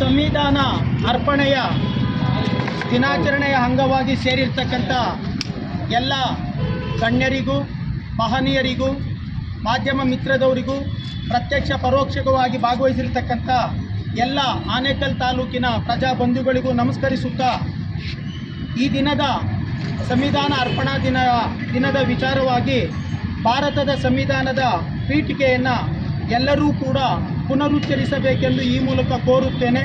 ಸಂವಿಧಾನ ಅರ್ಪಣೆಯ ದಿನಾಚರಣೆಯ ಅಂಗವಾಗಿ ಸೇರಿರ್ತಕ್ಕಂಥ ಎಲ್ಲ ಗಣ್ಯರಿಗೂ, ಮಹನೀಯರಿಗೂ, ಮಾಧ್ಯಮ ಮಿತ್ರದವರಿಗೂ, ಪ್ರತ್ಯಕ್ಷ ಪರೋಕ್ಷಕವಾಗಿ ಭಾಗವಹಿಸಿರ್ತಕ್ಕಂಥ ಎಲ್ಲ ಆನೇಕಲ್ ತಾಲೂಕಿನ ಪ್ರಜಾಬಂಧುಗಳಿಗೂ ನಮಸ್ಕರಿಸುತ್ತಾ ಈ ದಿನದ ಸಂವಿಧಾನ ಅರ್ಪಣಾ ದಿನ, ದಿನದ ವಿಚಾರವಾಗಿ ಭಾರತದ ಸಂವಿಧಾನದ ಪೀಠಿಕೆಯನ್ನು ಎಲ್ಲರೂ ಕೂಡ ಪುನರುಚ್ಚರಿಸಬೇಕೆಂದು ಈ ಮೂಲಕ ಕೋರುತ್ತೇನೆ.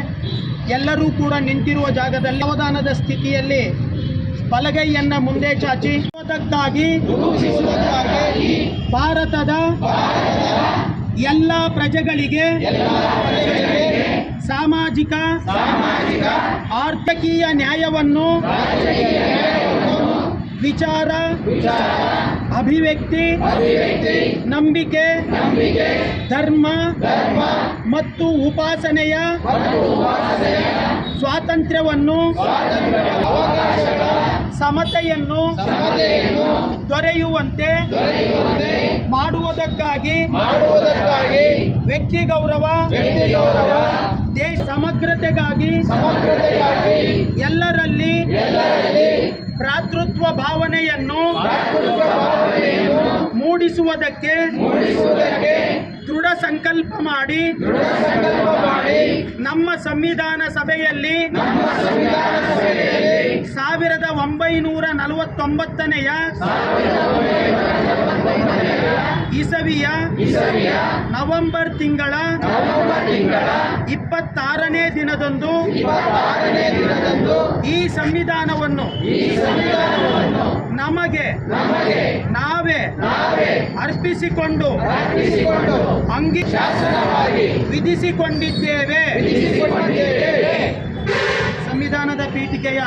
ಎಲ್ಲರೂ ಕೂಡ ನಿಂತಿರುವ ಜಾಗದಲ್ಲಿ ಅವಧಾನದ ಸ್ಥಿತಿಯಲ್ಲಿ ಬಲಗೈಯನ್ನು ಮುಂದೆ ಚಾಚಿ. ಭಾರತದ ಎಲ್ಲ ಪ್ರಜೆಗಳಿಗೆ ಸಾಮಾಜಿಕ ಆರ್ಥಿಕೀಯ ನ್ಯಾಯವನ್ನು ವಿಚಾರ ಅಭಿವ್ಯಕ್ತಿ ನಂಬಿಕೆ ಧರ್ಮ ಮತ್ತು ಉಪಾಸನೆಯ ಸ್ವಾತಂತ್ರ್ಯವನ್ನು ಸಮತೆಯನ್ನು ದೊರೆಯುವಂತೆ ಮಾಡುವುದಕ್ಕಾಗಿ ವ್ಯಕ್ತಿ ಗೌರವ ದೇಶ ಸಮಗ್ರತೆಗಾಗಿ ಎಲ್ಲರಲ್ಲಿ ಭ್ರಾತೃತ್ವ ಭಾವನೆಯನ್ನು ಮೂಡಿಸುವುದಕ್ಕೆ ದೃಢ ಸಂಕಲ್ಪ ಮಾಡಿ ನಮ್ಮ ಸಂವಿಧಾನ ಸಭೆಯಲ್ಲಿ ಸಾವಿರದ ಒಂಬೈನೂರ ನಲವತ್ತೊಂಬತ್ತನೆಯ ಇಸವಿಯ ನವೆಂಬರ್ ತಿಂಗಳ ಇಪ್ಪತ್ತಾರನೇ ದಿನದಂದು ಈ ಸಂವಿಧಾನವನ್ನು ನಮಗೆ ನಾವೇ ಅರ್ಪಿಸಿಕೊಂಡು ಅಂಗಿ ವಿಧಿಸಿಕೊಂಡಿದ್ದೇವೆ. ಸಂವಿಧಾನದ ಪೀಠಿಕೆಯ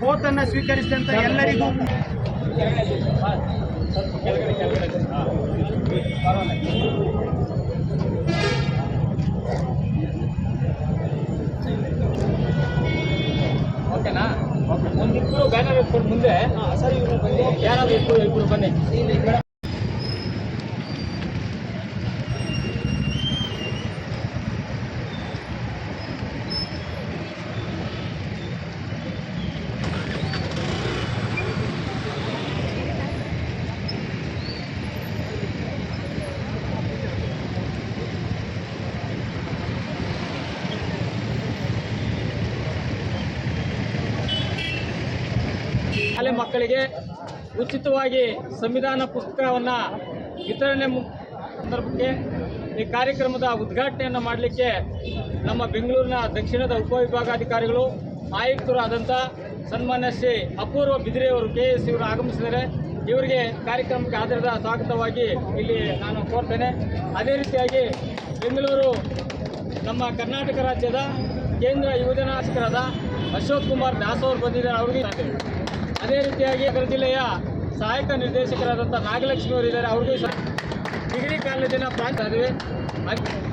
ಕೋತನ್ನು ಸ್ವೀಕರಿಸಿದಂಥ ಎಲ್ಲರಿಗೂ ಓಕೆನಾ? ಒಂದಿಬ್ಬರು ಬ್ಯಾನರ್ ಇಟ್ಕೊಂಡು ಮುಂದೆ. ಸರಿ ಯಾರಾದ್ರೂ ಇಬ್ಬರು ಇಬ್ಬರು ಬನ್ನಿ. ಶಾಲೆ ಮಕ್ಕಳಿಗೆ ಉಚಿತವಾಗಿ ಸಂವಿಧಾನ ಪುಸ್ತಕವನ್ನು ವಿತರಣೆ ಸಂದರ್ಭಕ್ಕೆ ಈ ಕಾರ್ಯಕ್ರಮದ ಉದ್ಘಾಟನೆಯನ್ನು ಮಾಡಲಿಕ್ಕೆ ನಮ್ಮ ಬೆಂಗಳೂರಿನ ದಕ್ಷಿಣದ ಉಪವಿಭಾಗಾಧಿಕಾರಿಗಳು ಆಯುಕ್ತರು ಆದಂಥ ಸನ್ಮಾನ್ಯ ಶ್ರೀ ಅಪೂರ್ವ ಬಿದಿರೆಯವರು ಕೆ ಎಸ್ ಇವರು ಆಗಮಿಸಿದರೆ ಇವರಿಗೆ ಕಾರ್ಯಕ್ರಮಕ್ಕೆ ಆಧಾರದ ಸ್ವಾಗತವಾಗಿ ಇಲ್ಲಿ ನಾನು ಕೋರ್ತೇನೆ. ಅದೇ ರೀತಿಯಾಗಿ ಬೆಂಗಳೂರು ನಮ್ಮ ಕರ್ನಾಟಕ ರಾಜ್ಯದ ಕೇಂದ್ರ ಯುವಜನಾಶಕರಾದ ಅಶೋಕ್ ಕುಮಾರ್ ದಾಸ್ ಅವರು ಬಂದಿದ್ದಾರೆ. ಅವರಿಗೆ ಅದೇ ರೀತಿಯಾಗಿ ನಗರ ಜಿಲ್ಲೆಯ ಸಹಾಯಕ ನಿರ್ದೇಶಕರಾದಂಥ ನಾಗಲಕ್ಷ್ಮಿ ಅವರು ಇದ್ದಾರೆ. ಅವ್ರಿಗೂ ಸಹ ಡಿಗ್ರಿ ಕಾಲೇಜಿನ ಪ್ರಾಂತ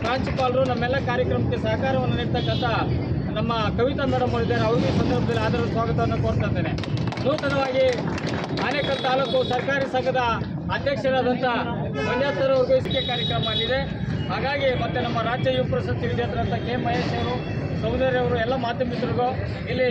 ಪ್ರಾಂಶುಪಾಲರು ನಮ್ಮೆಲ್ಲ ಕಾರ್ಯಕ್ರಮಕ್ಕೆ ಸಹಕಾರವನ್ನು ನೀಡ್ತಕ್ಕಂಥ ನಮ್ಮ ಕವಿತಾ ಮೇಡಮ್ ಅವರಿದ್ದಾರೆ ಅವ್ರಿಗೂ ಸಂದರ್ಭದಲ್ಲಿ ಆಧಾರದ ಸ್ವಾಗತವನ್ನು ಕೋರ್ತಾ ಇದ್ದೇನೆ. ನೂತನವಾಗಿ ಆನೇಕಲ್ ತಾಲೂಕು ಸರ್ಕಾರಿ ಸಂಘದ ಅಧ್ಯಕ್ಷರಾದಂಥ ಅವ್ರಿಗೂ ಇಸಿಕೆ ಕಾರ್ಯಕ್ರಮ ಆಗಿದೆ ಹಾಗಾಗಿ ಮತ್ತೆ ನಮ್ಮ ರಾಜ್ಯ ಯುವ ಪ್ರಶಸ್ತಿ ವಿಜೇತರಂಥ ಕೆ ಮಹೇಶ್ ಅವರು ಸೌಂದರ್ಯ ಅವರು ಎಲ್ಲ ಮಾಧ್ಯಮಿತರಿಗೂ ಇಲ್ಲಿ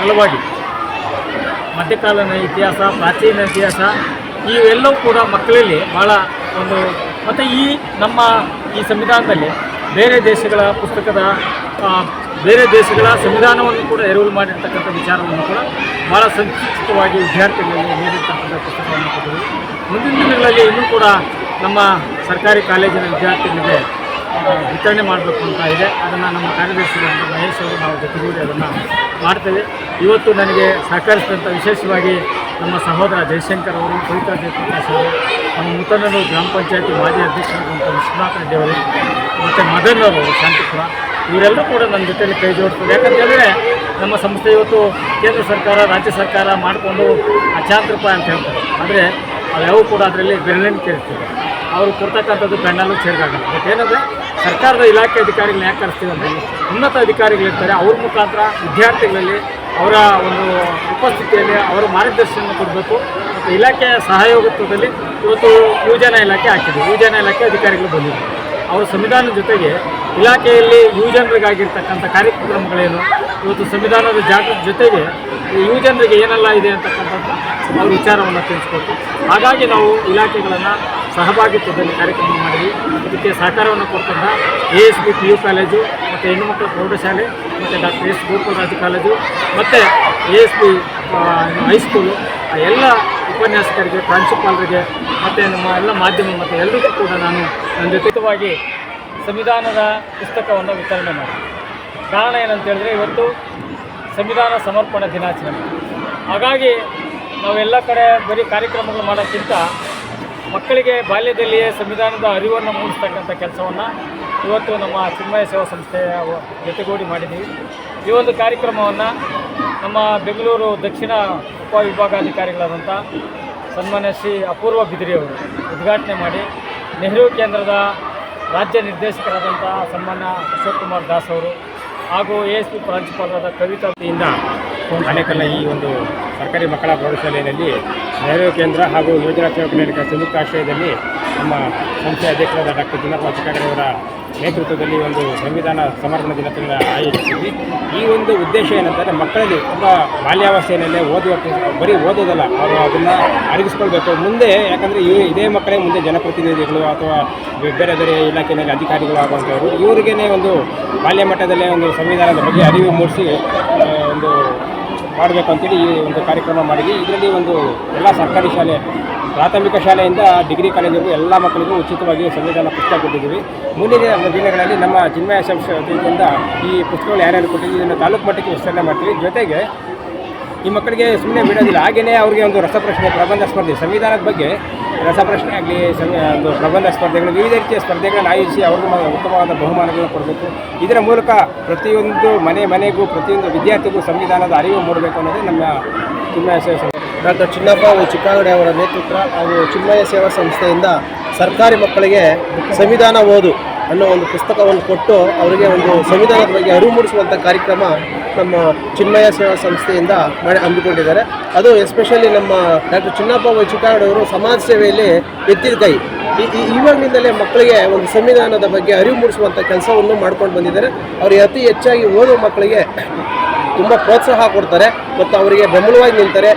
ಸರಳವಾಗಿ ಮಧ್ಯಕಾಲೀನ ಇತಿಹಾಸ, ಪ್ರಾಚೀನ ಇತಿಹಾಸ, ಇವೆಲ್ಲವೂ ಕೂಡ ಮಕ್ಕಳಲ್ಲಿ ಭಾಳ ಒಂದು ಮತ್ತು ಈ ನಮ್ಮ ಈ ಸಂವಿಧಾನದಲ್ಲಿ ಬೇರೆ ದೇಶಗಳ ಪುಸ್ತಕದ ಬೇರೆ ದೇಶಗಳ ಸಂವಿಧಾನವನ್ನು ಕೂಡ ಎರವಲು ಮಾಡಿರ್ತಕ್ಕಂಥ ವಿಚಾರವನ್ನು ಕೂಡ ಭಾಳ ಸಂಕ್ಷಿಪ್ತವಾಗಿ ವಿದ್ಯಾರ್ಥಿಗಳಿಗೆ ನೀಡಿರ್ತಕ್ಕಂಥ ಪುಸ್ತಕವನ್ನು ಕೊಟ್ಟಿದ್ದೀವಿ. ಮುಂದಿನ ದಿನಗಳಲ್ಲಿ ಇನ್ನೂ ಕೂಡ ನಮ್ಮ ಸರ್ಕಾರಿ ಕಾಲೇಜಿನ ವಿದ್ಯಾರ್ಥಿಗಳಿಗೆ ವಿತರಣೆ ಮಾಡಬೇಕು ಅಂತ ಇದೆ. ಅದನ್ನು ನಮ್ಮ ಕಾರ್ಯದರ್ಶಿ ಮಹೇಶ್ ಅವರು ನಾವು ಜೊತೆಗೂಡಿ ಅದನ್ನು ಮಾಡ್ತೇವೆ. ಇವತ್ತು ನನಗೆ ಸಹಕರಿಸಿದಂಥ ವಿಶೇಷವಾಗಿ ನಮ್ಮ ಸಹೋದರ ಜಯಶಂಕರ್ ಅವರು ಕವಿತಾ ಜಯಪ್ರಕಾಶ್ ಅವರು, ನಮ್ಮ ಮುತ್ತನೂರು ಗ್ರಾಮ ಪಂಚಾಯತಿ ಮಾಜಿ ಅಧ್ಯಕ್ಷರಾದಂಥ ವಿಶ್ವನಾಥ್ ರೆಡ್ಡಿ ಅವರು, ಮತ್ತು ಮದನ್ ಅವರು, ಶಾಂತಿಪುರ, ಇವರೆಲ್ಲರೂ ಕೂಡ ನನ್ನ ಜೊತೆಯಲ್ಲಿ ಕೈ ಜೋಡಿಸ್ತಾರೆ. ಯಾಕಂತೇಳಿದ್ರೆ ನಮ್ಮ ಸಂಸ್ಥೆ ಇವತ್ತು ಕೇಂದ್ರ ಸರ್ಕಾರ, ರಾಜ್ಯ ಸರ್ಕಾರ ಮಾಡಿಕೊಂಡು ಲಕ್ಷಾಂತರ ರೂಪಾಯಿ ಅಂತ ಹೇಳ್ತಾರೆ. ಆದರೆ ಅವ್ಯಾವು ಕೂಡ ಅದರಲ್ಲಿ ಬೆರಳಿನ ಕೇಳ್ತೀವಿ ಅವರು ಕೊಡ್ತಕ್ಕಂಥದ್ದು ಪೆಂಡಲು ಸೇರಿದಾಗಲ್ಲ ಬಟ್ ಏನಂದರೆ, ಸರ್ಕಾರದ ಇಲಾಖೆ ಅಧಿಕಾರಿಗಳನ್ನ ಯಾಕೆ ಕರೆಸ್ತೀವಿ ಅಂದರೆ, ಉನ್ನತ ಅಧಿಕಾರಿಗಳಿರ್ತಾರೆ, ಅವ್ರ ಮುಖಾಂತರ ವಿದ್ಯಾರ್ಥಿಗಳಲ್ಲಿ ಅವರ ಒಂದು ಉಪಸ್ಥಿತಿಯಲ್ಲಿ ಅವರ ಮಾರ್ಗದರ್ಶನ ಕೊಡಬೇಕು. ಮತ್ತು ಇಲಾಖೆಯ ಸಹಯೋಗತ್ವದಲ್ಲಿ ಇವತ್ತು ಯುವಜನ ಇಲಾಖೆ ಹಾಕಿದೆ. ಯುವಜನ ಇಲಾಖೆ ಅಧಿಕಾರಿಗಳು ಬಂದಿದ್ದಾರೆ. ಅವರು ಸಂವಿಧಾನದ ಜೊತೆಗೆ ಇಲಾಖೆಯಲ್ಲಿ ಯುವಜನರಿಗಾಗಿರ್ತಕ್ಕಂಥ ಕಾರ್ಯಕ್ರಮಗಳೇನು, ಇವತ್ತು ಸಂವಿಧಾನದ ಜಾಗೃತಿ ಜೊತೆಗೆ ಯುವಜನರಿಗೆ ಏನೆಲ್ಲ ಇದೆ ಅಂತಕ್ಕಂಥದ್ದು ಅವ್ರ ವಿಚಾರವನ್ನು ತಿಳಿಸ್ಬೇಕು. ಹಾಗಾಗಿ ನಾವು ಇಲಾಖೆಗಳನ್ನು ಸಹಭಾಗಿತ್ವದಲ್ಲಿ ಕಾರ್ಯಕ್ರಮ ಮಾಡಿದ್ವಿ. ಇದಕ್ಕೆ ಸಹಕಾರವನ್ನು ಕೊಡ್ತಂಥ A S B P U college ಮತ್ತು ಹೆಣ್ಣುಮಕ್ಕಳ ಪ್ರೌಢಶಾಲೆ, ಮತ್ತು ಡಾಕ್ಟರ್ ಎಸ್ ಗೋಪಾಲರಾಜು ಕಾಲೇಜು, ಮತ್ತು A S B high school ಎಲ್ಲ ಉಪನ್ಯಾಸಕರಿಗೆ, ಪ್ರಾಂಶುಪಾಲರಿಗೆ, ಮತ್ತು ನಮ್ಮ ಎಲ್ಲ ಮಾಧ್ಯಮ ಮತ್ತು ಎಲ್ಲರಿಗೂ ಕೂಡ ನಾನು ನನ್ನ ಜೊತೆವಾಗಿ ಸಂವಿಧಾನದ ಪುಸ್ತಕವನ್ನು ವಿತರಣೆ ಮಾಡಿ ಕಾರಣ ಏನಂತ ಹೇಳಿದ್ರೆ ಇವತ್ತು ಸಂವಿಧಾನ ಸಮರ್ಪಣಾ ದಿನಾಚರಣೆ. ಹಾಗಾಗಿ ನಾವೆಲ್ಲ ಕಡೆ ಬರೀ ಕಾರ್ಯಕ್ರಮಗಳು ಮಾಡೋಕ್ಕಿಂತ ಮಕ್ಕಳಿಗೆ ಬಾಲ್ಯದಲ್ಲಿಯೇ ಸಂವಿಧಾನದ ಅರಿವನ್ನು ಮೂಡಿಸ್ತಕ್ಕಂಥ ಕೆಲಸವನ್ನು ಇವತ್ತು ನಮ್ಮ ಚಿನ್ಮಯ ಸೇವಾ ಸಂಸ್ಥೆಯ ಜೊತೆಗೂಡಿ ಮಾಡಿದ್ದೀವಿ. ಈ ಒಂದು ಕಾರ್ಯಕ್ರಮವನ್ನು ನಮ್ಮ ಬೆಂಗಳೂರು ದಕ್ಷಿಣ ಉಪವಿಭಾಗಾಧಿಕಾರಿಗಳಾದಂಥ ಸನ್ಮಾನ್ಯ ಶ್ರೀ ಅಪೂರ್ವ ಬಿದಿರಿಯವರು ಉದ್ಘಾಟನೆ ಮಾಡಿ ನೆಹರು ಕೇಂದ್ರದ ರಾಜ್ಯ ನಿರ್ದೇಶಕರಾದಂಥ ಸನ್ಮಾನ್ಯ ಅಶೋಕ್ ಕುಮಾರ್ ದಾಸ್ ಅವರು ಹಾಗೂ ಎ ಎಸ್ ಪಿ ಪ್ರಾಂಶುಪಾಲರಾದ ಕವಿತಾ ಆನೇಕಲ್ನ ಈ ಒಂದು ಸರ್ಕಾರಿ ಮಕ್ಕಳ ಪ್ರೌಢಶಾಲೆಯಲ್ಲಿ ನೆಹರು ಕೇಂದ್ರ ಹಾಗೂ ಯೋಜನಾ ಸೇವಾ ಕರ್ನಾಟಕ ಸಂಯುಕ್ತ ಆಶ್ರಯದಲ್ಲಿ ನಮ್ಮ ಸಂಸ್ಥೆ ಅಧ್ಯಕ್ಷರಾದ ಡಾಕ್ಟರ್ ಚಿಕ್ಕಾಗಡೆ ಅವರ ನೇತೃತ್ವದಲ್ಲಿ ಒಂದು ಸಂವಿಧಾನ ಸಮರ್ಪಣಾ ದಿನದಿಂದ ಆಯೋಜಿಸಿದ್ವಿ. ಈ ಒಂದು ಉದ್ದೇಶ ಏನಂತಂದರೆ ಮಕ್ಕಳಲ್ಲಿ ತುಂಬ ಬಾಲ್ಯಾವಸ್ಥೆಯಲ್ಲೇ ಓದುವ ಬರೀ ಓದೋದಲ್ಲ, ಅವರು ಅದನ್ನು ಅಡಗಿಸ್ಕೊಳ್ಬೇಕು. ಮುಂದೆ ಯಾಕಂದರೆ ಇವ, ಇದೇ ಮಕ್ಕಳೇ ಮುಂದೆ ಜನಪ್ರತಿನಿಧಿಗಳು ಅಥವಾ ಬೇರೆ ಬೇರೆ ಇಲಾಖೆಯಲ್ಲಿ ಅಧಿಕಾರಿಗಳು ಆಗುವಂಥವ್ರು. ಇವರಿಗೇ ಒಂದು ಬಾಲ್ಯ ಮಟ್ಟದಲ್ಲೇ ಒಂದು ಸಂವಿಧಾನದ ಬಗ್ಗೆ ಅರಿವು ಮೂಡಿಸಿ ಒಂದು ಮಾಡಬೇಕು ಅಂತೇಳಿ ಈ ಒಂದು ಕಾರ್ಯಕ್ರಮ ಮಾಡಿದ್ವಿ. ಇದರಲ್ಲಿ ಒಂದು ಎಲ್ಲ ಸರ್ಕಾರಿ ಶಾಲೆ, ಪ್ರಾಥಮಿಕ ಶಾಲೆಯಿಂದ ಡಿಗ್ರಿ ಕಾಲೇಜಿಗೂ ಎಲ್ಲ ಮಕ್ಕಳಿಗೂ ಉಚಿತವಾಗಿ ಸಂವಿಧಾನ ಪುಸ್ತಕ ಕೊಟ್ಟಿದ್ದೀವಿ. ಮುಂದಿನ ದಿನಗಳಲ್ಲಿ ನಮ್ಮ ಚಿನ್ಮಯ ಸಂಸ್ಥೆಯಿಂದ ಈ ಪುಸ್ತಕಗಳು ಯಾರ್ಯಾರು ಕೊಟ್ಟಿದ್ದೀವಿ ಇದನ್ನು ತಾಲೂಕು ಮಟ್ಟಕ್ಕೆ ವಿಸ್ತರಣೆ ಮಾಡ್ತೀವಿ. ಜೊತೆಗೆ ಈ ಮಕ್ಕಳಿಗೆ ಸುಮ್ಮನೆ ಬಿಡೋದಿಲ್ಲ. ಹಾಗೆಯೇ ಅವರಿಗೆ ಒಂದು ರಸಪ್ರಶ್ನೆ, ಪ್ರಬಂಧ ಸ್ಪರ್ಧೆ, ಸಂವಿಧಾನದ ಬಗ್ಗೆ ರಸಪ್ರಶ್ನೆ ಆಗಲಿ ಒಂದು ಪ್ರಬಂಧ ಸ್ಪರ್ಧೆಗಳು, ವಿವಿಧ ರೀತಿಯ ಸ್ಪರ್ಧೆಗಳನ್ನು ಆಯೋಜಿಸಿ ಅವ್ರಿಗೆ ಮ- ಉತ್ತಮವಾದ ಬಹುಮಾನಗಳನ್ನು ಕೊಡಬೇಕು ಇದರ ಮೂಲಕ ಪ್ರತಿಯೊಂದು ಮನೆ ಮನೆಗೂ, ಪ್ರತಿಯೊಂದು ವಿದ್ಯಾರ್ಥಿಗೂ ಸಂವಿಧಾನದ ಅರಿವು ಮೂಡಬೇಕು ಅನ್ನೋದೇ ನಮ್ಮ ಚಿನ್ಮಯ ಸೇವಾ. ಡಾಕ್ಟರ್ ಚಿನ್ನಪ್ಪ ಅವರು ಚಿಕ್ಕಾಗಡೆ ಅವರ ನೇತೃತ್ವ ಹಾಗೂ ಚಿನ್ಮಯ ಸೇವಾ ಸಂಸ್ಥೆಯಿಂದ ಸರ್ಕಾರಿ ಮಕ್ಕಳಿಗೆ ಸಂವಿಧಾನ ಓದು ಅನ್ನೋ ಒಂದು ಪುಸ್ತಕವನ್ನು ಕೊಟ್ಟು ಅವರಿಗೆ ಒಂದು ಸಂವಿಧಾನದ ಬಗ್ಗೆ ಅರಿವು ಮೂಡಿಸುವಂಥ ಕಾರ್ಯಕ್ರಮ ನಮ್ಮ ಚಿನ್ಮಯ ಸೇವಾ ಸಂಸ್ಥೆಯಿಂದ ಮಾಡಿ ಹಮ್ಮಿಕೊಂಡಿದ್ದಾರೆ. ಅದು ಎಸ್ಪೆಷಲಿ ನಮ್ಮ ಡಾಕ್ಟರ್ ಚಿನ್ನಪ್ಪ ಅವರು ಸಮಾಜ ಸೇವೆಯಲ್ಲಿ ಎತ್ತಿದ ಕೈ. ಇವಾಗಿನಿಂದಲೇ ಮಕ್ಕಳಿಗೆ ಒಂದು ಸಂವಿಧಾನದ ಬಗ್ಗೆ ಅರಿವು ಮೂಡಿಸುವಂಥ ಕೆಲಸವನ್ನು ಮಾಡ್ಕೊಂಡು ಬಂದಿದ್ದಾರೆ. ಅವರು ಅತಿ ಹೆಚ್ಚಾಗಿ ಓದುವ ಮಕ್ಕಳಿಗೆ ತುಂಬ ಪ್ರೋತ್ಸಾಹ ಕೊಡ್ತಾರೆ ಮತ್ತು ಅವರಿಗೆ ಬೆಂಬಲವಾಗಿ ನಿಲ್ತಾರೆ.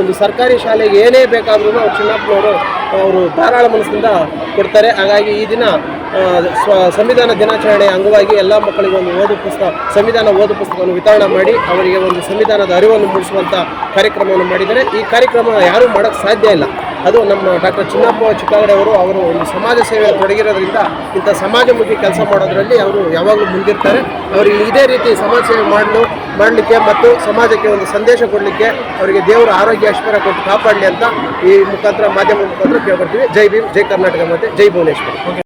ಒಂದು ಸರ್ಕಾರಿ ಶಾಲೆಗೆ ಏನೇ ಬೇಕಾದ್ರೂ ಚಿನ್ನಪ್ಪನವರು ಅವರು ಧಾರಾಳ ಮನಸ್ಸಿಂದ ಕೊಡ್ತಾರೆ. ಹಾಗಾಗಿ ಈ ದಿನ ಸ್ವ, ಸಂವಿಧಾನ ದಿನಾಚರಣೆಯ ಅಂಗವಾಗಿ ಎಲ್ಲ ಮಕ್ಕಳಿಗೆ ಒಂದು ಓದು ಪುಸ್ತಕ, ಸಂವಿಧಾನ ಓದು ಪುಸ್ತಕವನ್ನು ವಿತರಣೆ ಮಾಡಿ ಅವರಿಗೆ ಒಂದು ಸಂವಿಧಾನದ ಅರಿವನ್ನು ಮೂಡಿಸುವಂಥ ಕಾರ್ಯಕ್ರಮವನ್ನು ಮಾಡಿದ್ದಾರೆ. ಈ ಕಾರ್ಯಕ್ರಮ ಯಾರೂ ಮಾಡೋಕ್ಕೆ ಸಾಧ್ಯ ಇಲ್ಲ. ಅದು ನಮ್ಮ ಡಾಕ್ಟರ್ ಚಿನ್ನಪ್ಪ ಚಿಕ್ಕಾಗಡೆ ಅವರು ಅವರು ಒಂದು ಸಮಾಜ ಸೇವೆಯಲ್ಲಿ ತೊಡಗಿರೋದ್ರಿಂದ ಇಂಥ ಸಮಾಜಮುಖಿ ಕೆಲಸ ಮಾಡೋದರಲ್ಲಿ ಅವರು ಯಾವಾಗಲೂ ಮುಂದಿರ್ತಾರೆ. ಅವರಿಗೆ ಇದೇ ರೀತಿ ಸಮಾಜ ಸೇವೆ ಮಾಡಲು, ಮಾಡಲಿಕ್ಕೆ ಮತ್ತು ಸಮಾಜಕ್ಕೆ ಒಂದು ಸಂದೇಶ ಕೊಡಲಿಕ್ಕೆ ಅವರಿಗೆ ದೇವರ ಆರೋಗ್ಯ ಐಶ್ವರ್ಯ ಕೊಟ್ಟು ಕಾಪಾಡಲಿ ಅಂತ ಈ ಮುಖಾಂತರ, ಮಾಧ್ಯಮ ಮುಖಾಂತರ ಕೇಳ್ಕೊಡ್ತೀವಿ. ಜೈ ಭೀಮ್, ಜೈ ಕರ್ನಾಟಕ ಮತ್ತು ಜೈ ಭುವನೇಶ್ವರಿ.